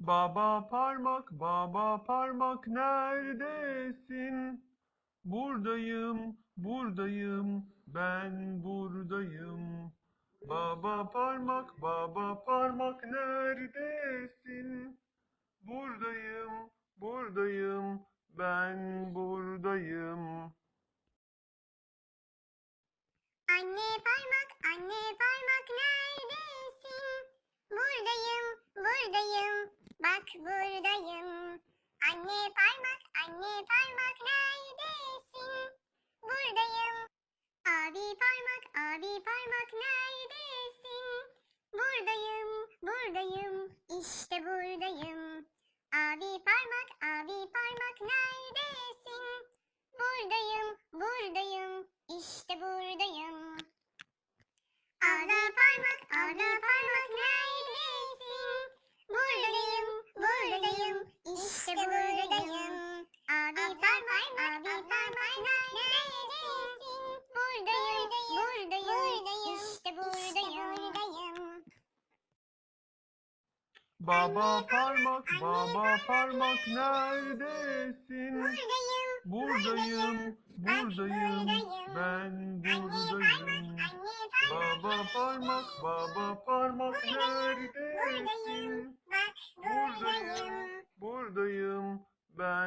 Baba parmak, baba parmak neredesin? Buradayım, buradayım, ben buradayım. Baba parmak, baba parmak neredesin? Buradayım, buradayım, ben buradayım. Anne parmak, anne parmak neredesin? Buradayım, buradayım, bak buradayım. Anne parmak, anne parmak neredesin? Buradayım. Abi parmak, abi parmak neredesin? Buradayım, buradayım, işte buradayım. Abi parmak, abi parmak neredesin? Buradayım, buradayım, işte buradayım. Abla parmak, abla parmak Baba parmak, baba parmak neredesin? Buradayım, Buradayım, buradayım, ben buradayım. Baba parmak, baba parmak neredesin? Buradayım, buradayım, ben